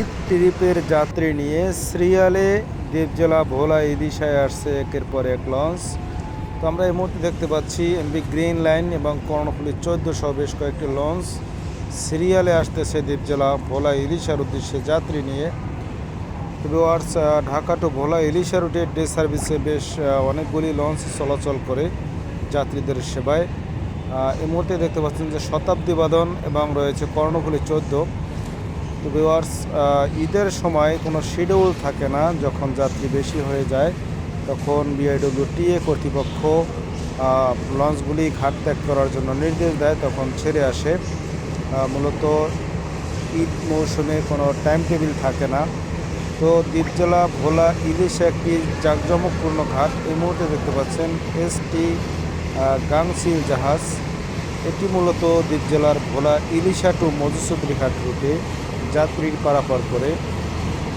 ঈদ ট্রিপের যাত্রী নিয়ে সিরিয়ালে দ্বীপজেলা ভোলা ইদিশায় আসছে একের পর এক লঞ্চ। তো আমরা এই মুহূর্তে দেখতে পাচ্ছি এমবি গ্রিন লাইন এবং কর্ণফুলি চোদ্দ সহ বেশ কয়েকটি লঞ্চ। সিরিয়ালে আসতেছে দ্বীপজেলা ভোলা ইলিশার উদ্দেশ্যে যাত্রী নিয়ে। ভিওয়ার্স ঢাকা টু ভোলা ইলিশা রুটে ডে সার্ভিসে বেশ অনেকগুলি লঞ্চ চলাচল করে যাত্রীদের সেবায়। এই মুহূর্তে দেখতে পাচ্ছেন যে শতাব্দী বাদন এবং রয়েছে কর্ণফুলি চোদ্দ। তো ভিওয়ার্স ঈদের সময় কোনো শিডিউল থাকে না, যখন যাত্রী বেশি হয়ে যায়, তখন বিআইডব্লিউ টিএ কর্তৃপক্ষ লঞ্চগুলি ঘাট ত্যাগ করার জন্য নির্দেশ দেয়, তখন ছেড়ে আসে। মূলত ঈদ মৌসুমে কোনো টাইম টেবিল থাকে না। তো দ্বীপজেলা ভোলা ইলিশ একটি জাঁকজমকপূর্ণ ঘাট, এই মুহূর্তে দেখতে পাচ্ছেন এসটি গাংসিল জাহাজ। এটি মূলত দ্বীপজেলার ভোলা ইলিশা টু মধুসূদরি ঘাট রুটে যাত্রীর পারাপার করে।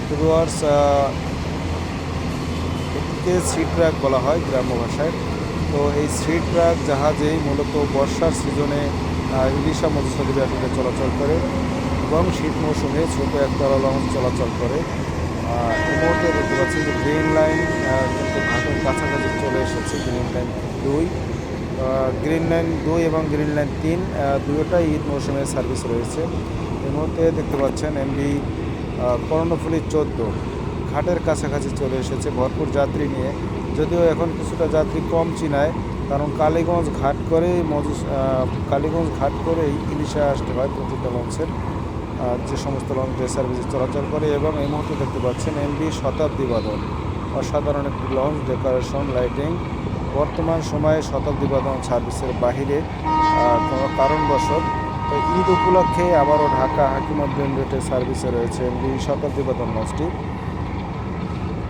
ভিউয়ার্স এটিকে সি ট্রাক বলা হয় গ্রাম্য ভাষায়। তো এই সি ট্রাক জাহাজেই মূলত বর্ষার সিজনে ইলিশা মধুসূদরি ঘাটে চলাচল করে এবং শীত মৌসুমে ছোটো একতলা লঞ্চ চলাচল করে। এই মুহূর্তে দেখতে পাচ্ছি যে গ্রিন লাইন কিন্তু ঘাটের কাছাকাছি চলে এসেছে গ্রিন লাইন দুই। গ্রিন লাইন দুই এবং গ্রিন লাইন তিন দুটোটাই ঈদ মৌসুমে সার্ভিস রয়েছে। মুহূর্তে দেখতে পাচ্ছেন এমবি কর্ণফুলি চোদ্দ। ঘাটের কাছাকাছি চলে এসেছে। ভরপুর যাত্রী নিয়ে। যদিও এখন কিছুটা যাত্রী কম চিনায়, কারণ কালীগঞ্জ ঘাট করেই মজু কালীগঞ্জ ঘাট করেই ইলিশা আসতে হয় প্রতিটা লঞ্চের যে সমস্ত লঞ্চ ডে সার্ভিসে চলাচল করে। এবং এই মুহূর্তে দেখতে পাচ্ছেন এমবি শতাব্দী বাদন অসাধারণ একটি লঞ্চ, ডেকোরেশন, লাইটিং। বর্তমান সময়ে শতাব্দী বাদন সার্ভিসের বাহিরে কোনো কারণবশত তো ঈদ উপলক্ষে আবারও ঢাকা হাকিমুদ্দিন রুটে সার্ভিসে রয়েছে এমবি শতাব্দী মসজিদ।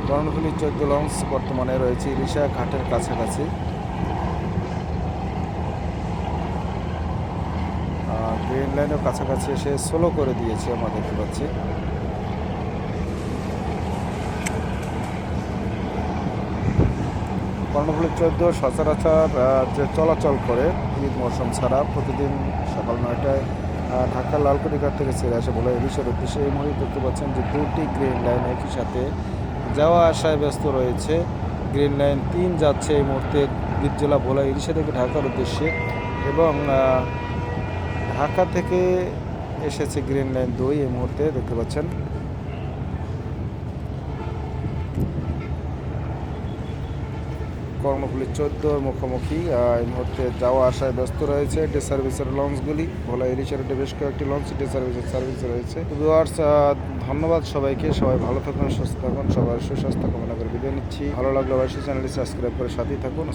কর্ণফুলি চোদ্দ লঞ্চ বর্তমানে রয়েছে ইলিশা ঘাটের কাছাকাছি। গ্রিন লাইনের কাছাকাছি এসে স্লো করে দিয়েছে আমরা দেখতে পাচ্ছি কর্ণফুলি চৌদ্দ সচরাচর যে চলাচল করে ঈদ মৌসুম ছাড়া প্রতিদিন সকাল নয়টায় আহ, ঢাকা লালকুটিঘাট থেকে ছেড়ে আসে বলে ইলিশের উদ্দেশ্যে এই মুহূর্তে দেখতে পাচ্ছেন যে দুটি গ্রিন লাইন একই সাথে যাওয়া আসায় ব্যস্ত রয়েছে। গ্রিন লাইন তিন যাচ্ছে এই মুহূর্তে জেলা ভোলা ইলিশা থেকে ঢাকার উদ্দেশ্যে এবং ঢাকা থেকে এসেছে গ্রিন লাইন দুই এই মুহূর্তে দেখতে পাচ্ছেন। কর্ণফুলি চোদ্দ মুখোমুখি এই মুহূর্তে যাওয়া আসায় ব্যস্ত রয়েছে ডে সার্ভিসের লঞ্চগুলি। ভোলা ইলিশের বেশ কয়েকটি লঞ্চ, ডে সার্ভিসের সার্ভিস রয়েছে। ভিউয়ার্স ধন্যবাদ সবাইকে। সবাই ভালো থাকুন, সুস্থ থাকুন, সবার সুস্বাস্থ্য কামনা করে বিদায় নিচ্ছি। ভালো লাগলে অবশ্যই চ্যানেলটি সাবস্ক্রাইব করে সাথেই থাকুন।